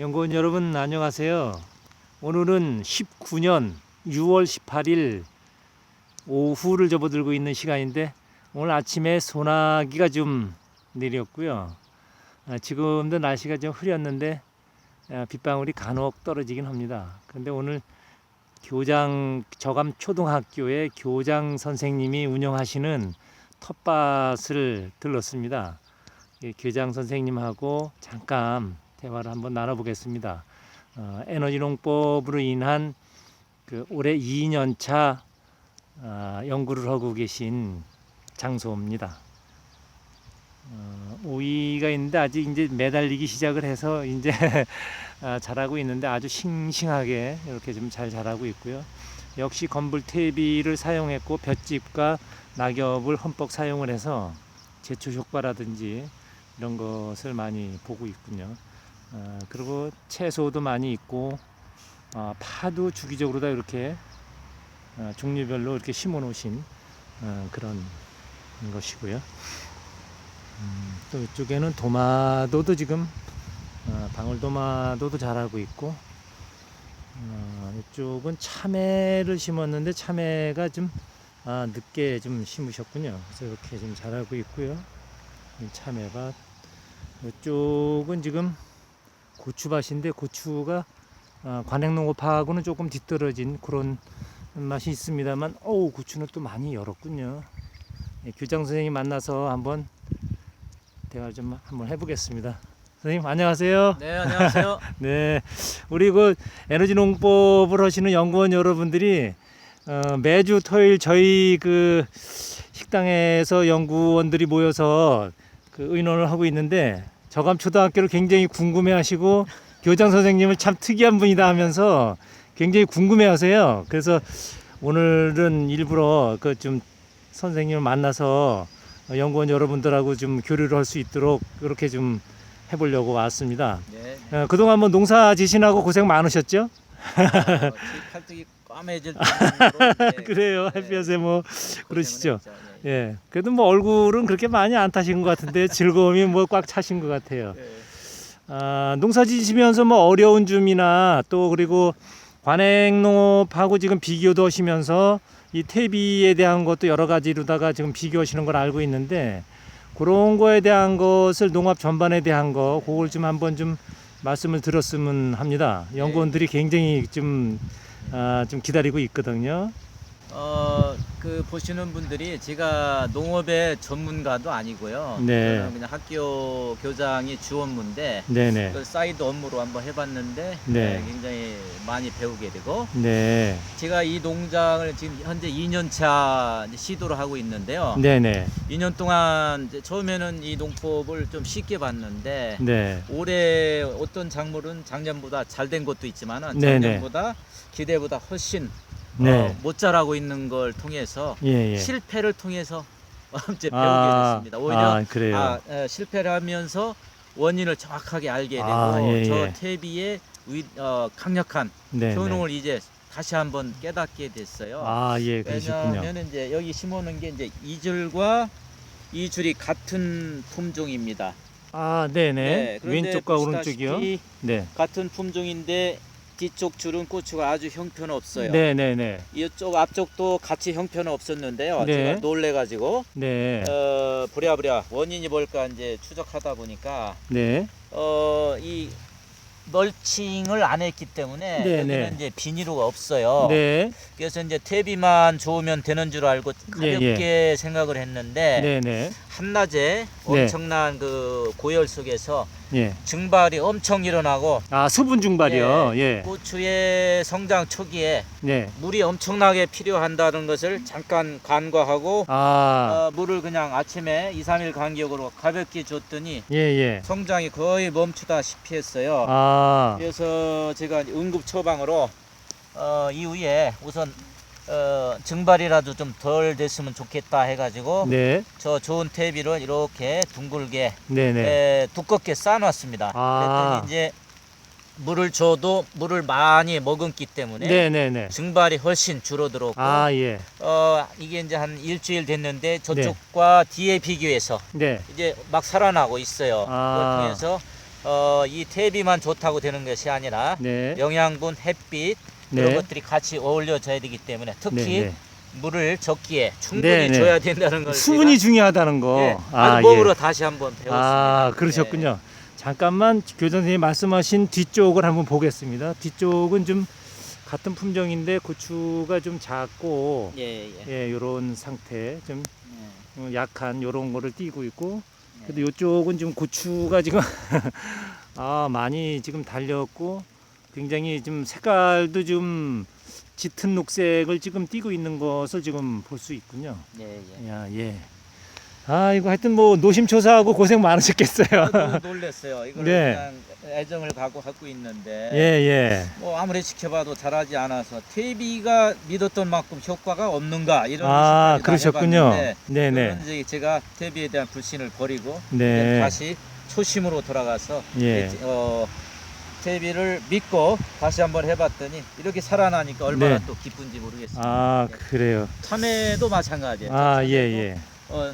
연구원 여러분 안녕하세요. 오늘은 19년 6월 18일 오후를 접어들고 있는 시간인데 오늘 아침에 소나기가 좀 내렸고요. 아, 지금도 날씨가 좀 흐렸는데 아, 빗방울이 간혹 떨어지긴 합니다. 그런데 오늘 교장 저감 초등학교의 교장 선생님이 운영하시는 텃밭을 들렀습니다. 이 교장 선생님하고 잠깐 대화를 한번 나눠보겠습니다. 어, 에너지 농법으로 인한 그 올해 2년차 아, 연구를 하고 계신 장소입니다. 어, 오이가 있는데 아직 이제 매달리기 시작을 해서 이제 아, 자라고 있는데 아주 싱싱하게 이렇게 좀 잘 자라고 있고요. 역시 건불 퇴비를 사용했고 볏짚과 낙엽을 흠뻑 사용을 해서 제초 효과라든지 이런 것을 많이 보고 있군요. 어, 그리고 채소도 많이 있고 어, 파도 주기적으로 다 이렇게 어, 종류별로 이렇게 심어 놓으신 어, 그런 것이고요. 음, 또 이쪽에는 도마도도 지금 어, 방울도마도도 자라고 있고 어, 이쪽은 참외를 심었는데 참외가 좀 아, 늦게 좀 심으셨군요. 그래서 이렇게 좀 자라고 있고요. 이 참외밭 이쪽은 지금 고추밭인데 고추가 아, 관행농업하고는 조금 뒤떨어진 그런 맛이 있습니다만 어우 고추는 또 많이 열었군요. 예, 교장 선생님 만나서 한번 대화를 좀 한번 해보겠습니다. 선생님 안녕하세요. 네, 안녕하세요. 네, 우리 그 에너지 농법을 하시는 연구원 여러분들이 어, 매주 토요일 저희 그 식당에서 연구원들이 모여서 그 의논을 하고 있는데 저감 초등학교를 굉장히 궁금해하시고 교장 선생님을 참 특이한 분이다 하면서 굉장히 궁금해하세요. 그래서 오늘은 일부러 그 좀 선생님을 만나서 연구원 여러분들하고 좀 교류를 할 수 있도록 그렇게 좀 해보려고 왔습니다. 네. 어, 그동안 뭐 농사 지시나고 고생 많으셨죠? 어, 제 팔뚝이 네, 그래요. 네, 햇볕에 뭐 고생을 그러시죠. 예. 예. 그래도 뭐 얼굴은 그렇게 많이 안 타신 것 같은데 즐거움이 뭐 꽉 차신 것 같아요. 예. 아, 농사 지시면서 뭐 어려운 점이나 또 그리고 관행농업하고 지금 비교도 하시면서 이 퇴비에 대한 것도 여러 가지로다가 지금 비교하시는 걸 알고 있는데 그런 거에 대한 것을 농업 전반에 대한 거 그걸 좀 한번 좀 말씀을 드렸으면 합니다. 연구원들이 굉장히 좀, 아, 좀 기다리고 있거든요. 어, 그 보시는 분들이 제가 농업의 전문가도 아니고요. 네. 저는 그냥 학교 교장이 주 업무인데 네네. 그 사이드 업무로 한번 해봤는데 네. 예, 굉장히 많이 배우게 되고 네. 제가 이 농장을 지금 현재 2년차 시도를 하고 있는데요. 네네. 2년 동안 이제 처음에는 이 농법을 좀 쉽게 봤는데 네. 올해 어떤 작물은 작년보다 잘 된 것도 있지만은 네네. 작년보다 기대보다 훨씬 네. 어, 못 자라고 있는 걸 통해서 예, 예. 실패를 통해서 이제 배우게 아, 됐습니다. 오히려 아, 그래요. 아, 에, 실패를 하면서 원인을 정확하게 알게 되고 아, 예, 저 예. 퇴비의 위, 어, 강력한 네. 효능을 이제 다시 한번 깨닫게 됐어요. 아, 예, 그러셨군요. 왜냐하면 이제 여기 심어놓은 게 이제 이 줄과 이 줄이 같은 품종입니다. 아, 네네. 그런데 왼쪽과 보시다시피 오른쪽이요. 네. 같은 품종인데 뒤쪽 줄은 고추가 아주 형편없어요. 네, 네, 네. 이쪽 앞쪽도 같이 형편 없었는데요. 네. 제가 놀래가지고 네. 어, 부랴부랴 원인이 뭘까 이제 추적하다 보니까 네. 어, 이 멀칭을 안 했기 때문에 네, 여기는 네. 이제 비닐로가 없어요. 네. 그래서 이제 퇴비만 좋으면 되는 줄 알고 예, 가볍게 생각을 했는데 네, 네. 한낮에 엄청난 그 고열 속에서 예. 증발이 엄청 일어나고 아, 수분 증발이요. 예. 고추의 성장 초기에 네. 물이 엄청나게 필요한다는 것을 잠깐 간과하고 아. 어, 물을 그냥 아침에 2, 3일 간격으로 가볍게 줬더니 예, 예. 성장이 거의 멈추다시피 했어요. 아. 그래서 제가 응급 처방으로 어, 이후에 우선 어, 증발이라도 좀 덜 됐으면 좋겠다 해가지고 네. 저 좋은 퇴비를 이렇게 둥글게 네, 네. 에, 두껍게 쌓아놨습니다. 아. 그랬더니 이제 물을 줘도 물을 많이 머금기 때문에 네, 네, 네. 증발이 훨씬 줄어들었고 아, 예. 어 이게 이제 한 일주일 됐는데 저쪽과 뒤에 비교해서 네. 이제 막 살아나고 있어요. 아. 그걸 통해서 어, 이 퇴비만 좋다고 되는 것이 아니라 네. 영양분, 햇빛 그런 네. 것들이 같이 어울려져야 되기 때문에 특히 네, 네. 물을 적기에 충분히 네, 네. 줘야 된다는 걸 수분이 중요하다는 거. 예, 아, 아주 몸으로 예. 다시 한번 배웠습니다. 아, 그러셨군요. 잠깐만 교장 선생님 말씀하신 뒤쪽을 한번 보겠습니다. 뒤쪽은 좀 같은 품종인데 고추가 좀 작고 예, 예. 예, 요런 상태 좀 예. 어, 약한 요런 거를 띄고 있고 네. 그래도 요쪽은 좀 고추가 지금 아, 많이 지금 달렸고 굉장히 좀 색깔도 좀 짙은 녹색을 지금 띄고 있는 것을 지금 볼 수 있군요. 예, 예. 야, 예. 아, 이거 하여튼 뭐 노심초사하고 고생 많으셨겠어요. 저도 놀랐어요. 이걸 네. 그냥 애정을 갖고 갖고 있는데 예, 예. 뭐 아무리 지켜봐도 잘하지 않아서 퇴비가 믿었던 만큼 효과가 없는가 이런 아, 그러셨군요. 네, 네. 이제 제가 퇴비에 대한 불신을 버리고 네. 다시 초심으로 돌아가서 예. 어, 퇴비를 믿고 다시 한번 해봤더니 이렇게 살아나니까 얼마나 네. 또 기쁜지 모르겠습니다. 아, 네. 그래요. 참외도 마찬가지예요. 아, 예, 참외도, 예. 어,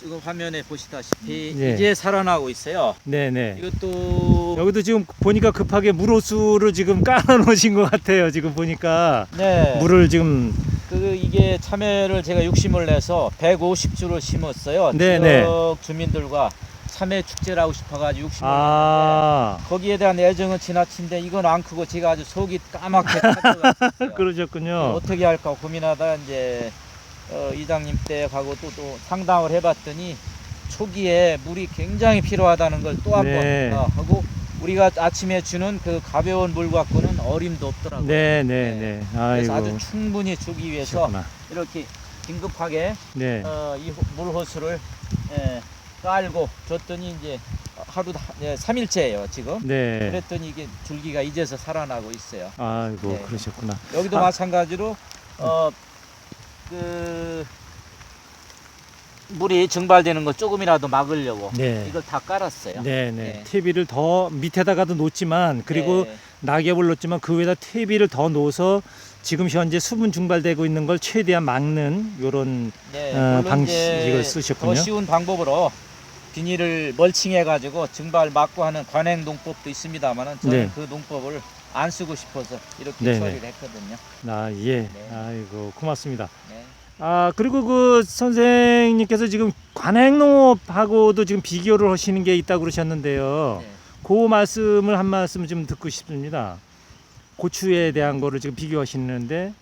지금 화면에 보시다시피 예. 이제 살아나고 있어요. 네, 네. 이것도 여기도 지금 보니까 급하게 물호수를 지금 깔아 놓으신 것 같아요. 지금 보니까 네. 물을 지금 그 이게 참외를 제가 욕심을 내서 150주를 심었어요. 네, 지역 네. 주민들과 참외 축제를 하고 싶어가지고 욕심을 아, 냈는데 거기에 대한 애정은 지나친데 이건 안 크고 제가 아주 속이 까맣게 타들어갔어요. 그러셨군요. 어떻게 할까 고민하다 이제 어, 이장님 때 가고 또, 또 상담을 해봤더니 초기에 물이 굉장히 필요하다는 걸 또 한번 네. 어, 하고 우리가 아침에 주는 그 가벼운 물 갖고는 어림도 없더라고요. 네, 네, 네. 그래서 아주. 충분히 주기 위해서 그러셨구나. 이렇게 긴급하게 네. 어, 이 호- 물호수를 예, 깔고 줬더니 이제 하루 예, 3일째예요 지금. 네. 그랬더니 이게 줄기가 이제서 살아나고 있어요. 아이고, 네. 그러셨구나. 여기도 아. 마찬가지로 어, 그 물이 증발되는 거 조금이라도 막으려고 네. 이걸 다 깔았어요. 네, 네. 네. TV를 더 밑에다가도 놓지만 그리고 네. 낙엽을 놓지만 그 위에다 TV를 더 놓아서 지금 현재 수분 증발되고 있는 걸 최대한 막는 요런 네, 어, 방식을 쓰셨군요. 더 쉬운 방법으로 비닐을 멀칭해 가지고 증발 막고 하는 관행 농법도 있습니다만은 저는 네. 그 농법을 안 쓰고 싶어서 이렇게 네, 처리를 했거든요. 아, 예. 네. 아이고, 고맙습니다. 네. 아, 그리고 그 선생님께서 지금 관행농업하고도 지금 비교를 하시는 게 있다고 그러셨는데요. 네. 그 말씀을 한 말씀 좀 듣고 싶습니다. 고추에 대한 거를 지금 비교하시는데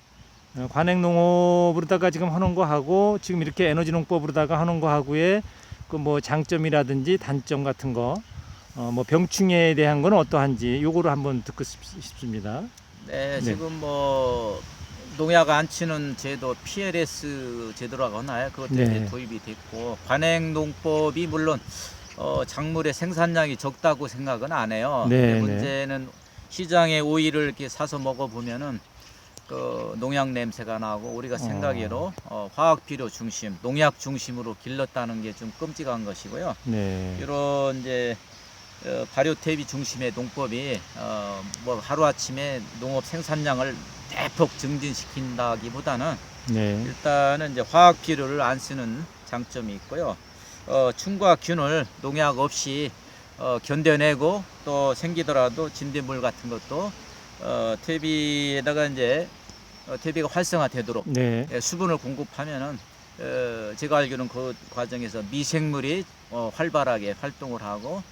어, 관행농업으로다가 지금 하는 거 하고 지금 이렇게 에너지 농법으로다가 하는 거 하고의 그 뭐 장점이라든지 단점 같은 거, 어, 뭐 병충해에 대한 거는 어떠한지 요거를 한번 듣고 싶, 싶습니다. 네, 네. 지금 뭐 농약 안 치는 제도 PLS 제도라고 하나요? 그것 때문에 네. 도입이 됐고 관행 농법이 물론 어, 작물의 생산량이 적다고 생각은 안 해요. 네, 근데 네. 문제는 시장에 오이를 이렇게 사서 먹어 보면은 그 농약 냄새가 나고 우리가 어. 생각외로 어, 화학 비료 중심, 농약 중심으로 길렀다는 게 좀 끔찍한 것이고요. 네. 이런 이제 어, 발효 퇴비 중심의 농법이 어, 뭐 하루 아침에 농업 생산량을 대폭 증진시킨다기보다는 네. 일단은 이제 화학 비료를 안 쓰는 장점이 있고요. 어, 충과 균을 농약 없이 어, 견뎌내고 또 생기더라도 진딧물 같은 것도 어, 퇴비에다가 이제 어, 퇴비가 활성화되도록 네. 예, 수분을 공급하면은 어, 제가 알기로는 그 과정에서 미생물이 어, 활발하게 활동을 하고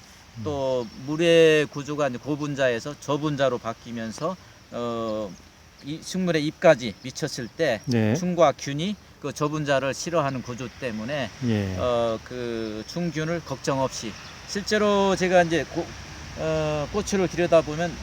또 물의 구조가 이제 고분자에서 저분자로 바뀌면서 어, 이 식물의 잎까지 미쳤을 때 네. 충과 균이 그 저분자를 싫어하는 구조 때문에 예. 어, 그 충균을 걱정 없이 실제로 제가 이제 고, 어, 고추를 기르다 보면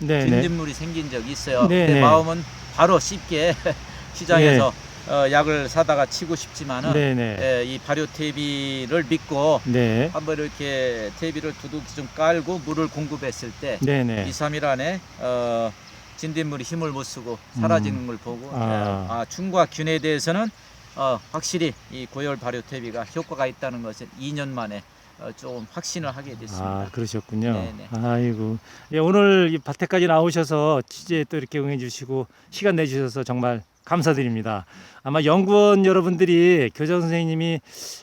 네. 네. 진딧물이 생긴 적이 있어요. 네, 근데 네. 마음은 바로 쉽게 시장에서 어, 약을 사다가 치고 싶지만은 네. 네. 예, 이 발효 퇴비를 믿고 네. 한번 이렇게 퇴비를 두둑 좀 깔고 물을 공급했을 때 네. 2, 네. 3일 안에 어, 진딧물이 힘을 못 쓰고 사라지는 걸 보고 아. 아, 충과 균에 대해서는 어, 확실히 이 고열 발효 퇴비가 효과가 있다는 것을 2년 만에 어, 좀 확신을 하게 됐습니다. 아 그러셨군요. 네네. 아이고 예, 오늘 이 밭에까지 나오셔서 취재 또 이렇게 응해 주시고 시간 내 주셔서 정말 감사드립니다. 아마 연구원 여러분들이 교장 선생님이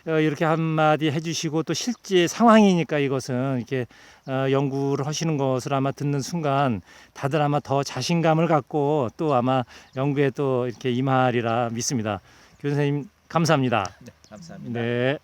어, 이렇게 한마디 해주시고 또 실제 상황이니까 이것은 이렇게 어, 연구를 하시는 것을 아마 듣는 순간 다들 아마 더 자신감을 갖고 또 아마 연구에 또 이렇게 임하리라 믿습니다. 교장 선생님 감사합니다. 네, 감사합니다. 네.